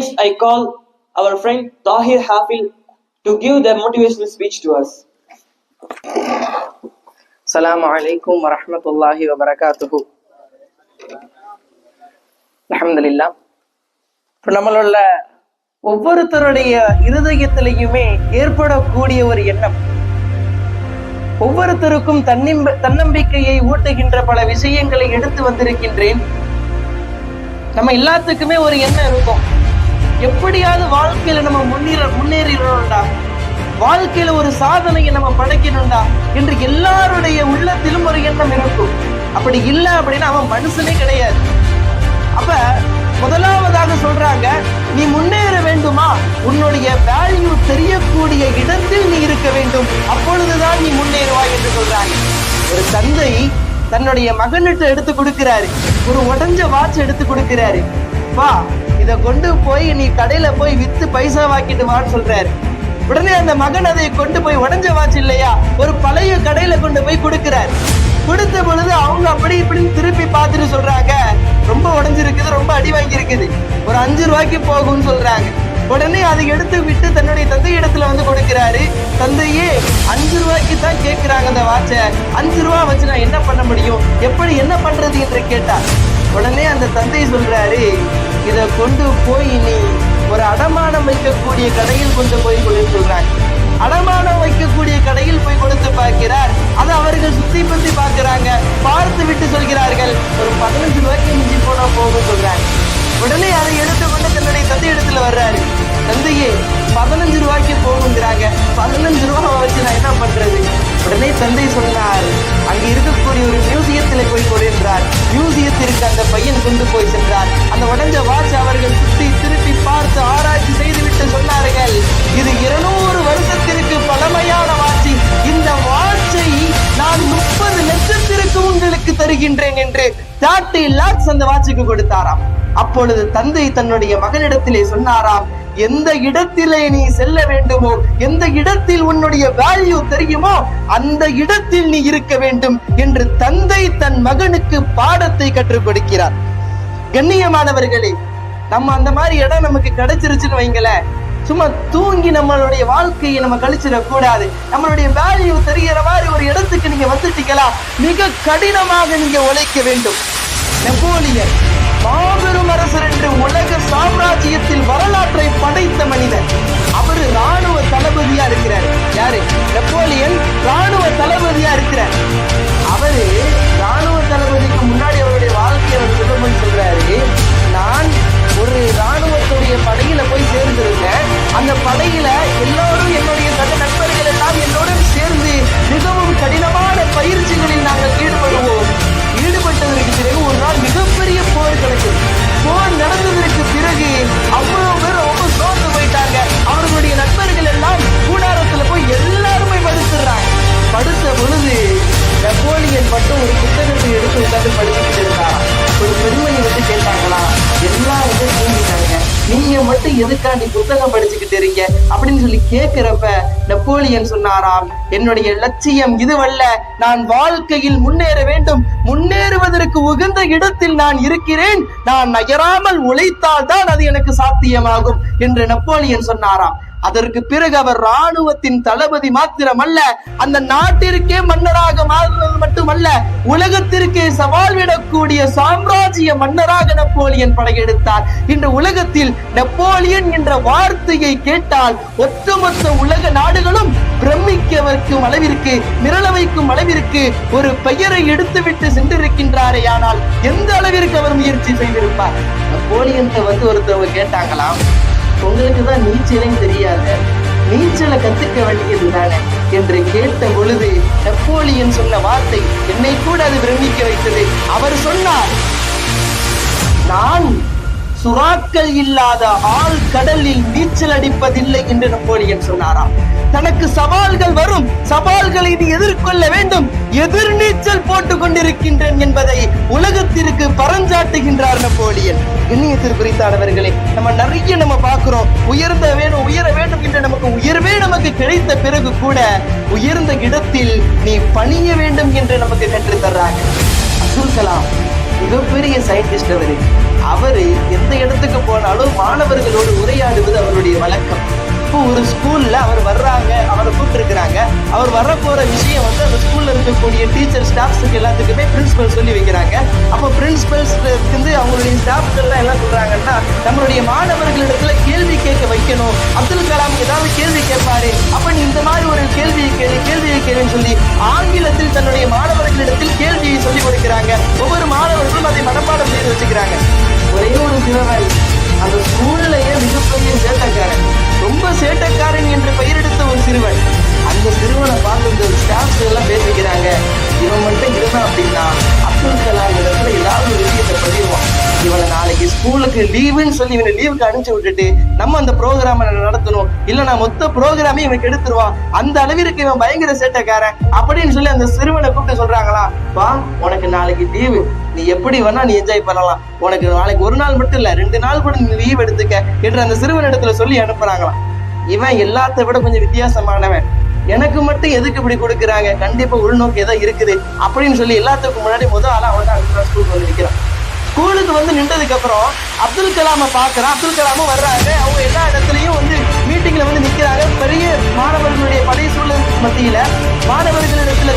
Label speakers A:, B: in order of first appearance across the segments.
A: Next, I call our friend Tahir Hafil to give the motivational speech to us.
B: அஸ்ஸலாமு அலைக்கும் வரஹ்மத்துல்லாஹி வபரகாத்துஹு அல்ஹம்துலில்லாஹ் இப்போ நம்மளுள்ள ஒவ்வொருத்தருடைய இருதயத்திலையுமே ஏற்படக்கூடிய ஒரு எண்ணம். ஒவ்வொருத்தருக்கும் தன்னிம்ப தன்னம்பிக்கையை ஊட்டுகின்ற பல விஷயங்களை எடுத்து வந்திருக்கின்றேன். நம்ம எல்லாத்துக்குமே ஒரு எண்ணம் இருக்கும். எப்படியாவது வாழ்க்கையில நம்ம முன்னேற முன்னேறிடணும்டா. வாழ்க்கையில ஒரு சாதனையை நம்ம படைக்கணும்டா. என்று எல்லாருடைய உள்ளத்திலும் ஒரு எண்ணம் இருக்கும் அப்படி இல்லை அப்படின்னா அவன் மனுஷனே கிடையாது. அப்ப முதலாவதாக சொல்றாங்க நீ முன்னேற வேண்டுமா? உன்னுடைய வேல்யூ தெரியக்கூடிய இடத்தில் நீ இருக்க வேண்டும். அப்பொழுதுதான் நீ முன்னேறுவாய் என்று சொல்றாங்க. ஒரு தந்தை தன்னுடைய மகனிட்ட எடுத்து கொடுக்கிறாரு. ஒரு உடஞ்ச வாட்ச் எடுத்து கொடுக்கிறாரு. வா இதை கொண்டு போய் நீ கடையில போய் வித்து பைசா வாக்கிட்டு வான்னு சொல்றாரு. உடனே அந்த மகன் அதை கொண்டு போய் உடஞ்ச வாட்ச் இல்லையா? ஒரு பழைய கடையில கொண்டு போய் கொடுக்கிறார். கொடுத்த பொழுது அவங்க அப்படி இப்படின்னு திருப்பி பார்த்துட்டு சொல்றாங்க. ரொம்ப உடஞ்சிருக்குது ரொம்ப அடி வாங்கியிருக்குது. ஒரு அஞ்சு ரூபாய்க்கு போகும்னு சொல்றாங்க. உடனே அதை எடுத்து விட்டு தன்னுடைய தந்தை இடத்துல வந்து கொடுக்கிறாரு. தந்தையே அஞ்சு ரூபாய்க்கு தான் கேட்கிறாங்க அந்த வாட்சை அஞ்சு ரூபா வச்சு நான் என்ன பண்ண முடியும்? எப்படி என்ன பண்றது என்று கேட்டார். உடனே அந்த தந்தை சொல்றாரு இதை கொண்டு போய் நீ ஒரு அடமானம் வைக்கக்கூடிய கடையில் கொண்டு போய் கொடு அடமானம் வைக்கக்கூடிய கடையில் போய் கொடுத்து பார்க்கிறார். அதை அவர்கள் சுத்தி பத்தி பார்க்கிறாங்க. பார்த்து விட்டு சொல்கிறார்கள். ஒரு பதினஞ்சு ரூபாய்க்கு மிஞ்சி போனா போகும் சொல்றாங்க. உடனே அதை எடுத்துக்கொண்டு தன்னுடைய தந்தை இடத்துல வர்றாரு. தந்தையே பதினஞ்சு ரூபாய்க்கு போகுங்கிறாங்க பதினஞ்சு ரூபாய் வச்சு நான் என்ன பண்றது? உடனே தந்தை சொன்னார் அங்க இருக்கக்கூடிய ஒரு மியூசியத்தில் போய் கொண்டிருந்தார் மியூசியத்திற்கு அந்த பையன் கொண்டு போய் சென்றார். அந்த உடஞ்ச வாட்ச் அவர்கள் சுத்தி திருப்பி பார்த்து ஆராய்ச்சி செய்துவிட்டு சொன்னார்கள் இது இருநூறு வருஷத்திற்கு பழமையான வாட்சி. இந்த வாட்சை நான் முப்பது லட்சத்திற்கு உங்களுக்கு தருகின்றேன் என்று. தேர்ட்டி லேக்ஸ் அந்த வாட்சுக்கு கொடுத்தாராம். அப்பொழுது தந்தை தன்னுடைய மகனிடத்திலே சொன்னாராம் எந்த இடத்திலே நீ செல்ல வேண்டுமோ எந்த இடத்தில் உன்னுடைய வேல்யூ தெரியுமோ அந்த இடத்தில் நீ இருக்க வேண்டும் என்று தந்தை தன் மகனுக்கு பாடத்தை கற்றுக் கொடுக்கிறார். கண்ணியமானவர்களே நம்ம அந்த மாதிரி இடம் நமக்கு கிடைச்சிருச்சுன்னு வைங்களேன். சும்மா தூங்கி நம்மளுடைய வாழ்க்கையை நம்ம கழிச்சிடக்கூடாது. நம்மளுடைய வேல்யூ தெரிகிற மாதிரி ஒரு இடத்துக்கு நீங்க வந்துட்டீங்களா? மிக கடினமாக நீங்க உழைக்க வேண்டும். நெப்போலியன் மாபெரும் அரசர் என்று உலக சாம்ராஜ்யத்தில் வரலாற்றை படைத்த மனிதர் அவரு ராணுவ தளபதியா இருக்கிறார். யாரு? நெப்போலியன் ராணுவ தளபதியா இருக்கிறார். அவரு ராணுவ தளபதிக்கு முன்னாடி அவருடைய வாழ்க்கையை அவர் சொல்லும்போது சொல்றாரு நான் ஒரு ராணுவத்துடைய படையில போய் சேர்ந்திருக்கேன் அந்த படையில எல்லாரும் என்னுடைய சட்ட நீங்க மட்டும் எதுக்காண்டி புத்தகம் படிச்சுக்கிட்டு இருக்கீங்க அப்படின்னு சொல்லி கேட்கிறப்ப நெப்போலியன் சொன்னாராம் என்னுடைய லட்சியம் இதுவல்ல. நான் வாழ்க்கையில் முன்னேற வேண்டும். முன்னேறுவதற்கு உகந்த இடத்தில் நான் இருக்கிறேன். நான் நகராமல் உழைத்தால் தான் அது எனக்கு சாத்தியமாகும். என்று நெப்போலியன் சொன்னாராம். அதற்கு பிறகு அவர் ராணுவத்தின் தளபதி மாத்திரமல்ல அந்த நாட்டிற்கே மன்னராக மாறுவது மட்டுமல்ல உலகத்திற்கே சவால் விடக்கூடிய சாம்ராஜ்ய மன்னராக நெப்போலியன் படையெடுத்தார். இன்று உலகத்தில் நெப்போலியன் என்ற வார்த்தையை கேட்டால் ஒட்டுமொத்த உலக நாடுகளும் பிரமிக்க வைக்கும் அளவிற்கு மிரள வைக்கும் அளவிற்கு ஒரு பெயரை எடுத்துவிட்டு சென்றிருக்கின்றாரே ஆனால் எந்த அளவிற்கு அவர் முயற்சி செய்திருப்பார்? நெப்போலியன் வந்து ஒருத்தவங்க கேட்டாங்களாம் உங்களுக்கு தான் நீச்சலே தெரியாது. நீச்சலை கத்துக்க வேண்டியது தானே என்று கேட்ட பொழுது நெப்போலியன் சொன்ன வார்த்தை என்னை கூட அது பிரமிக்க வைத்தது. அவர் சொன்னார் நான் சுறாக்கள் இல்லாத ஆள் கடலில் நீச்சல் அடிப்பதில்லை என்று நெப்போலியன் சொன்னாராம். தனக்கு சவால்கள் வரும். சவால்களை நீ எதிர்கொள்ள வேண்டும். எதிர்நீச்சல் போட்டுக் கொண்டிருக்கின்றேன் என்பதை உலகத்திற்கு பறஞ்சாட்டுகின்றார் நெப்போலியன் கண்ணியத்திற்குறித்தானவர்களே நம்ம நிறைய நம்ம பார்க்கிறோம். உயர்ந்த வேணும் உயர வேண்டும் என்று நமக்கு உயர்வே நமக்கு கிடைத்த பிறகு கூட உயர்ந்த இடத்தில் நீ பணிய வேண்டும் என்று நமக்கு கற்றுத்தர்றாங்க. அப்துல் கலாம் மிகப்பெரிய சயின்டிஸ்ட் அவரு. அவர் எந்த இடத்துக்கு போனாலும் மாணவர்களோடு உரையாடுவது அவருடைய வழக்கம். இப்போ ஒரு ஸ்கூல்ல அவர் வர்றாங்க அவரை கூப்பிட்டுருக்கிறாங்க. அவர் வர போற விஷயம் வந்து அந்த ஸ்கூல்ல இருக்கக்கூடிய டீச்சர் ஸ்டாஃப்ஸுக்கு எல்லாத்துக்குமே பிரின்சிபல் சொல்லி வைக்கிறாங்க. அப்போ பிரின்சிபல்ஸ் வந்து அவங்களுடைய ஸ்டாஃப்கள்லாம் என்ன சொல்றாங்கன்னா நம்மளுடைய மாணவர்களிடத்துல கேள்வி கேட்க வைக்கணும். அப்துல் கலாம் ஏதாவது கேள்வி கேட்பாரு. அப்ப நீ இந்த மாதிரி ஒரு கேள்வியை கேள்வி கேள்வியை கேள்வின்னு சொல்லி ஆங்கிலத்தில் தன்னுடைய மாணவர்களிடத்தில் கேள்வியை சொல்லி கொடுக்கிறாங்க. ஒவ்வொரு மாணவர்களும் அதை மனப்பாடம் செய்து வச்சுக்கிறாங்க. ஒரே ஒரு சிறுவன் அந்த ஸ்கூல்லையே மிகப்பெரிய சேட்டக்காரன். ரொம்ப சேட்டைக்காரன் என்று பெயரெடுத்த ஒரு சிறுவன். அந்த சிறுவனை பார்த்து இந்த ஸ்டாஃப்ஸ் எல்லாம் பேசிக்கிறாங்க. இவன் மட்டும் இருந்தான் அப்படின்னா அப்துல் கலாம் இடத்துல ஏதாவது ஒரு விஷயத்தை பதிவான் இவனை நாளைக்கு ஸ்கூலுக்கு லீவுன்னு சொல்லி இவனை லீவுக்கு அனுப்பிச்சு விட்டுட்டு நம்ம அந்த ப்ரோக்ராமை நடத்தணும். இல்லைனா மொத்த ப்ரோக்ராமே இவனுக்கு எடுத்துருவான். அந்த அளவிற்கு இவன் பயங்கர சேட்டைக்காரன் அப்படின்னு சொல்லி அந்த சிறுவனை கூப்பிட்டு சொல்றாங்களா வா உனக்கு நாளைக்கு லீவு. நீ எப்படி வேணா நீ என்ஜாய் பண்ணலாம். உனக்கு நாளைக்கு ஒரு நாள் மட்டும் இல்லை ரெண்டு நாள் கூட நீ லீவ் எடுத்துக்க என்று அந்த சிறுவன் இடத்துல சொல்லி அனுப்புறாங்களாம். இவன் எல்லாத்த விட கொஞ்சம் வித்தியாசமானவன். எனக்கு மட்டும் எதுக்கு இப்படி கொடுக்குறாங்க? கண்டிப்பா உள்நோக்கு ஏதோ இருக்குது அப்படின்னு சொல்லி எல்லாத்துக்கும் முன்னாடி முதல் ஆளா அவன் தான் ஸ்கூலுக்கு வந்து நிற்கிறான் ஸ்கூலுக்கு வந்து நின்றதுக்கு அப்புறம் அப்துல் கலாமை பார்க்கறான். அப்துல் கலாமும் வர்றாங்க அவங்க எல்லா இடத்துலயும் வந்து மீட்டிங்ல வந்து நிக்கிறாங்க. பெரிய மாணவர்களுடைய படை சூழல் மத்தியில மாணவர்களிடத்துல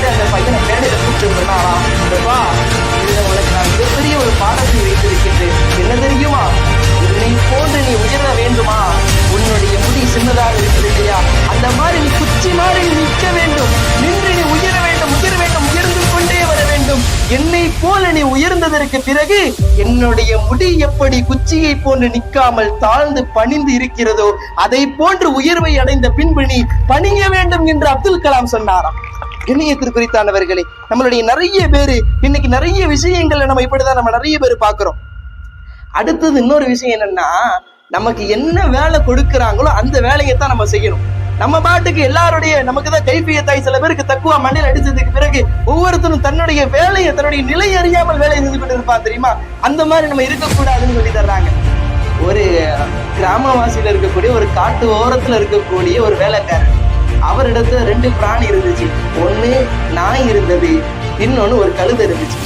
B: கலாம் அந்த பையனை மேடையில கூப்பிட்டு சொன்னாராம் இதுல உனக்கு நான் மிகப்பெரிய ஒரு பாடத்தை வைத்திருக்கின்றேன் என்ன தெரியுமா உன்னை போன்று நீ உயர வேண்டுமா உன்னுடைய முடி சின்னதாக இருக்குது இல்லையா அந்த மாதிரி நீ குச்சி மாதிரி நிற்க வேண்டும் நின்று நீ உயர வேண்டும் உயர வேண்டும் உயர்ந்து கொண்டே வர வேண்டும் என்னை போல நீ உயர்ந்ததற்கு பிறகு என்னுடைய முடி எப்படி குச்சியை போன்று நிற்காமல் தாழ்ந்து பணிந்து இருக்கிறதோ அதை போன்று உயர்வை அடைந்த பின்பு நீ பணிய வேண்டும் என்று அப்துல் கலாம் சொன்னாராம். இணையத்திற்கு குறித்தானவர்களே நம்மளுடைய நிறைய பேரு இன்னைக்கு நிறைய விஷயங்களை நம்ம இப்படிதான் நம்ம நிறைய பேர் பார்க்குறோம். அடுத்தது இன்னொரு விஷயம் என்னன்னா நமக்கு என்ன வேலை கொடுக்குறாங்களோ அந்த வேலையை தான் நம்ம செய்யணும். நம்ம பாட்டுக்கு எல்லாருடைய நமக்கு தான் கைப்பியத்தாய் சில பேருக்கு தக்குவா மண்ணில் அடிச்சதுக்கு பிறகு ஒவ்வொருத்தரும் தன்னுடைய வேலையை தன்னுடைய நிலை அறியாமல் வேலையை செஞ்சு கொண்டு இருப்பான் தெரியுமா? அந்த மாதிரி நம்ம இருக்கக்கூடாதுன்னு சொல்லி தர்றாங்க. ஒரு கிராமவாசியில இருக்கக்கூடிய ஒரு காட்டு ஓரத்துல இருக்கக்கூடிய ஒரு வேலைக்காரன். அவரிடத்துல ரெண்டு பிராணி இருந்துச்சு. ஒன்று நாய் இருந்தது. இன்னொன்னு ஒரு கழுதை இருந்துச்சு.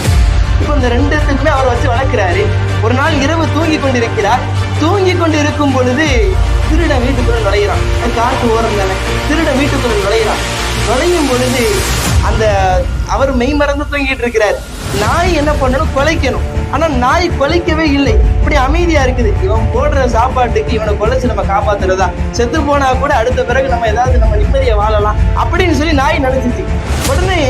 B: இப்போ இந்த ரெண்டுத்துக்குமே அவர் வச்சு வளர்க்குறாரு. ஒரு நாள் இரவு தூங்கி கொண்டிருக்கிறார். தூங்கி கொண்டு இருக்கும் பொழுது திருடன் வீட்டுக்குள்ள நுழையிறான். காட்டு ஓரம் தானே. திருடன் வீட்டுக்குள்ள நுழையிறான். நுழையும் பொழுது அந்த அவர் மெய் மறந்து தூங்கிட்டு இருக்கிறார். நாய் என்ன பண்ணணும்? குலைக்கணும். ஆனால் நாய் கொலைக்கவே இல்லை. இப்படி அமைதியாக இருக்குது. இவன் போடுற சாப்பாட்டுக்கு இவனை கொலைச்சு நம்ம காப்பாத்துறதா? செத்து போனா கூட அடுத்த பிறகு நம்ம ஏதாவது நம்ம நிம்மதியை வாழலாம் அப்படின்னு சொல்லி நாய் நினைச்சிச்சு. உடனே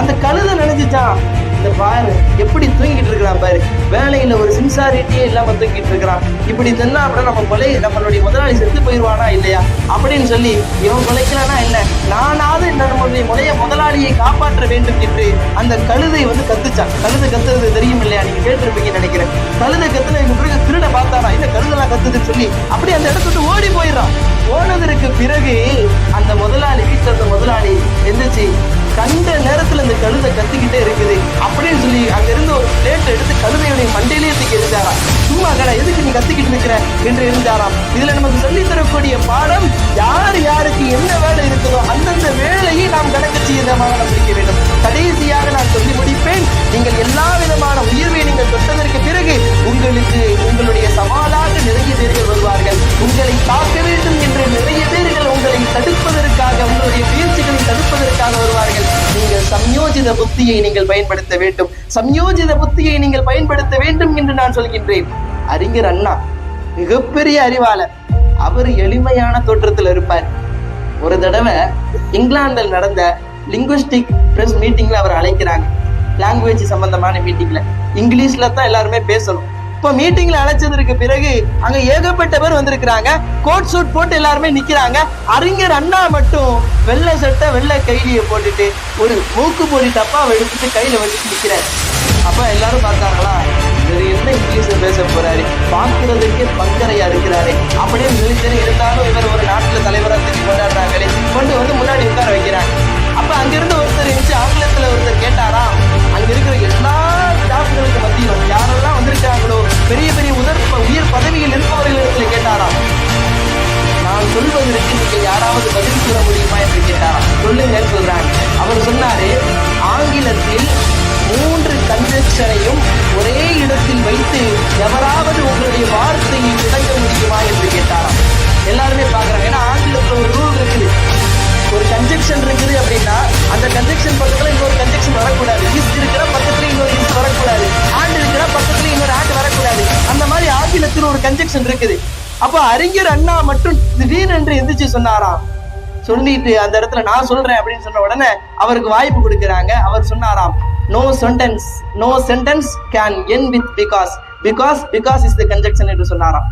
B: அந்த கழுதை நினைச்சிச்சான் இந்த பாரு எப்படி தூங்கிட்டு இருக்கிறான் பாரு. வேலையில ஒரு சின்சாரிட்டியே இல்லாம தூங்கிட்டு இருக்கிறான். இப்படி சொன்னா அப்புறம் நம்ம கொலை நம்மளுடைய முதலாளி செத்து போயிடுவானா இல்லையா? அப்படின்னு சொல்லி இவன் கொலைக்கலானா என்ன? நானாவது நம்மளுடைய முறைய முதலாளியை காப்பாற்ற வேண்டும் என்று அந்த கழுதை வந்து கத்துச்சான். கழுதை கத்துறது தெரியும் இல்லையா? நீங்க கேட்டிருப்பீங்கன்னு நினைக்கிறேன். கழுதை கத்துனதுக்கு பிறகு திருட பார்த்தானா? இந்த கழுதெல்லாம் கத்துதுன்னு சொல்லி அப்படியே அந்த இடத்த விட்டு ஓடி போயிடுறான். போனதற்கு பிறகு அந்த முதலாளி வீட்டில் இருந்த முதலாளி எந்திரிச்சு கண்ட நேரத்துல இந்த கழுதை கத்திக்கிட்டே இருக்குது அப்படின்னு சொல்லி அங்க இருந்து ஒரு பிளேட் எடுத்து கழுதையுடைய மண்டையிலேயே தூக்கி இருந்தாராம் சும்மா கடை எதுக்கு நீ கத்திக்கிட்டு இருக்கிற என்று இருந்தாராம் இதுல நமக்கு சொல்லி தரக்கூடிய பாடம் யார் யாருக்கு என்ன வேலை இருக்குதோ அந்தந்த வேலையை நாம் கணக்கு செய்யமாக நாம் பிடிக்க வேண்டும். கடைசியாக நான் சொல்லி முடிப்பேன். நீங்கள் எல்லா விதமான உயர்வை நீங்கள் தொட்டதற்கு பிறகு உங்களுக்கு உங்களுடைய சவாலாக நிறைய பேர்கள் வருவார்கள். உங்களை காக்க வேண்டும் என்று நிறைய பேர்கள் உங்களை தடுப்பதற்காக உங்களுடைய சம்யோஜித புத்தியை நீங்கள் பயன்படுத்த வேண்டும். சம்யோஜித புத்தியை நீங்கள் பயன்படுத்த வேண்டும் என்று நான் சொல்கின்றேன். அறிஞர் அண்ணா மிகப்பெரிய அறிவாளர். அவர் எளிமையான தோற்றத்தில் இருப்பார். ஒரு தடவை இங்கிலாந்தில் நடந்த லிங்குவிஸ்டிக் பிரஸ் மீட்டிங்ல அவர் அழைக்கிறாங்க. லாங்குவேஜ் சம்பந்தமான மீட்டிங்ல இங்கிலீஷ்ல தான் எல்லாருமே பேசணும். இப்போ மீட்டிங்ல அழைச்சதற்கு பிறகு அங்க ஏகப்பட்ட பேர் வந்திருக்கிறாங்க. கோட் சூட் போட்டு எல்லாருமே நிக்கிறாங்க. அறிஞர் அண்ணா மட்டும் வெள்ளை சட்டை வெள்ளை கைலியை போட்டுட்டு ஒரு மூக்கு பொடி டப்பாவை எடுத்துட்டு கையில வச்சுட்டு நிக்கிறாரு. அப்ப எல்லாரும் பார்த்தாங்களா? இவர் என்ன இங்கிலீஷ்ல பேச போறாரு? பார்க்கிறதுக்கே பங்கரையா இருக்கிறாரு. அப்படியே மிலிட்டரி இருந்தாலும் இவர் ஒரு நாட்டுல தலைவரா தூக்கி கொண்டாடுறாங்களே கொண்டு வந்து முன்னாடி உட்கார வைக்கிறாங்க. அப்ப அங்கிருந்து ஒருத்தர் இருந்துச்சு ஆங்கிலத்துல ஒருத்தர் கேட்டாராம். கன்ஜெக்ஷனையும் ஒரே இடத்தில் வைத்து எவராவது உங்களுடைய வார்த்தையை விளங்க முடியுமா என்று கேட்டாராம். எல்லாருமே பாக்குறாங்க ஏன்னா ஆங்கிலத்துல ஒரு ரூல் இருக்குது ஒரு கன்ஜெக்ஷன் இருக்குது அப்படின்னா அந்த கன்ஜெக்ஷன் பக்கத்துல இன்னொரு கன்ஜெக்ஷன் வரக்கூடாது. இஸ் இருக்கிற பக்கத்துல இன்னொரு இஸ் வரக்கூடாது. ஆண்டு இருக்கிற பக்கத்துல இன்னொரு ஆண்டு வரக்கூடாது. அந்த மாதிரி ஆங்கிலத்தில் ஒரு கன்ஜெக்ஷன் இருக்குது. அப்ப அறிஞர் அண்ணா மட்டும் திடீரென்று எந்திரிச்சு சொன்னாராம். சொல்லிட்டு அந்த இடத்துல நான் சொல்றேன் அப்படின்னு சொன்ன உடனே அவருக்கு வாய்ப்பு கொடுக்கறாங்க. அவர் சொன்னாராம் no sentence no sentence can end with because because because is the conjunction என்று சொன்னாராம்.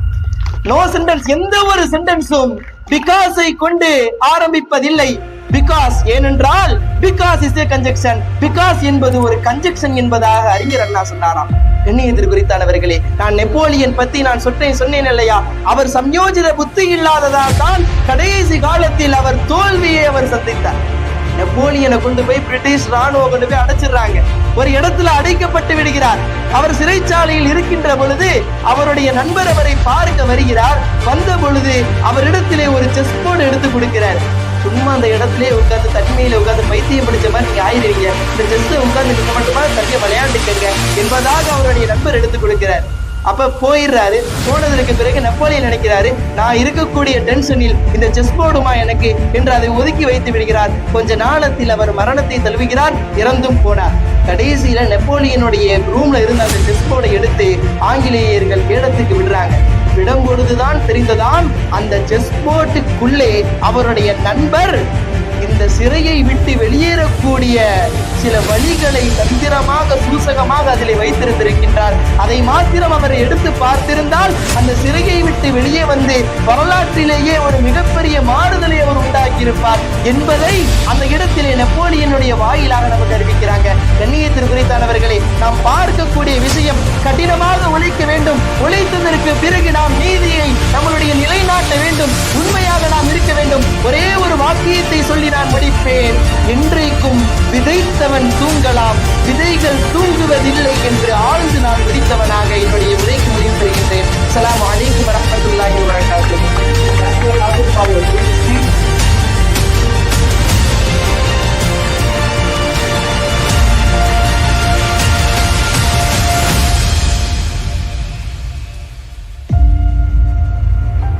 B: நோ சென்டென்ஸ் எந்த ஒரு சென்டென்ஸும் பிகாஸை கொண்டு ஆரம்பிப்பதில்லை. பிகாஸ் ஏனென்றால் because is a conjunction because என்பது ஒரு கன்ஜெக்ஷன் என்பதாக அறிஞர் அண்ணா சொன்னாராம். கண்ணியத்திற்கு குறித்தானவர்களே நான் நெப்போலியன் பத்தி நான் சொன்னேன் சொன்னேன் இல்லையா? அவர் சம்யோஜித புத்தி இல்லாததால் தான் கடைசி காலத்தில் அவர் தோல்வியை அவர் சந்தித்தார். நெப்போலியனை கொண்டு போய் பிரிட்டிஷ் ராணுவம் கொண்டு போய் அடைச்சிடுறாங்க. ஒரு இடத்துல அடைக்கப்பட்டு விடுகிறார். அவர் சிறைச்சாலையில் இருக்கின்ற பொழுது அவருடைய நண்பர் அவரை பார்க்க வருகிறார். வந்த பொழுது அவரிடத்திலே ஒரு செஸ் போர்டு எடுத்து கொடுக்கிறார். சும்மா அந்த இடத்திலே உட்காந்து தனிமையில உட்காந்து பைத்தியம் பிடிச்ச மாதிரி நீங்க ஆயிடுவீங்க. இந்த செஸ் உட்காந்து நிக்க மட்டுமா? தனியா விளையாண்டுக்கங்க. என்பதாக அவருடைய நண்பர் எடுத்து கொடுக்கிறார். அப்ப போயிடுறாரு. போனதற்கு பிறகு நெப்போலியன் நினைக்கிறாரு நான் இருக்கக்கூடிய டென்ஷனில் இந்த செஸ் போர்டுமா எனக்கு? என்று அதை ஒதுக்கி வைத்து விடுகிறார். கொஞ்ச நாளத்தில் அவர் மரணத்தை தழுவுகிறார் இறந்தும் போனார். கடைசியில நெப்போலியனுடைய ரூம்ல இருந்த அந்த செஸ் போர்டை எடுத்து ஆங்கிலேயர்கள் வேடத்துக்கு விடுறாங்க. விடும் பொழுதுதான் தெரிந்ததாம் அந்த செஸ் போர்ட்டுக்குள்ளே அவருடைய நண்பர் இந்த சிறையை விட்டு வெளியேறக்கூடிய சில வழிகளை தந்திரமாக சூசகமாக அதில் வைத்திருந்திருக்கின்றார். அதை மாத்திரம் அவரை எடுத்து பார்த்திருந்தால் அந்த சிறையை விட்டு வெளியே வந்து வரலாற்றிலேயே ஒரு மிகப்பெரிய மாறுதலை அவர் உண்டாக்கியிருப்பார் என்பதை அந்த இடத்திலே நெப்போலியனுடைய வாயிலாக நமக்கு அறிவிக்கிறாங்க. கண்ணியத்திற்கு குறித்தானவர்களே நாம் பார்க்கக்கூடிய விஷயம் கடினமாக உழைக்க வேண்டும். உழைத்ததற்கு பிறகு நாம் நீதியை நம்மளுடைய நிலைநாட்ட வேண்டும். உண்மையாக நாம் இருக்க வேண்டும். ஒரே ஒரு வாக்கியத்தை சொல்லி நான் முடிப்பேன் இன்றைக்கும் விதைத்தவன் தூங்கலாம். விதைகள் தூங்குவதில்லை என்று ஆழ்ந்து நான் விதித்தவனாக என்னுடைய உரைக்கு முடிவு செய்கின்றேன் சலாம் அலைக்கும் வரமத்துல்லாஹி வபரகாத்துஹு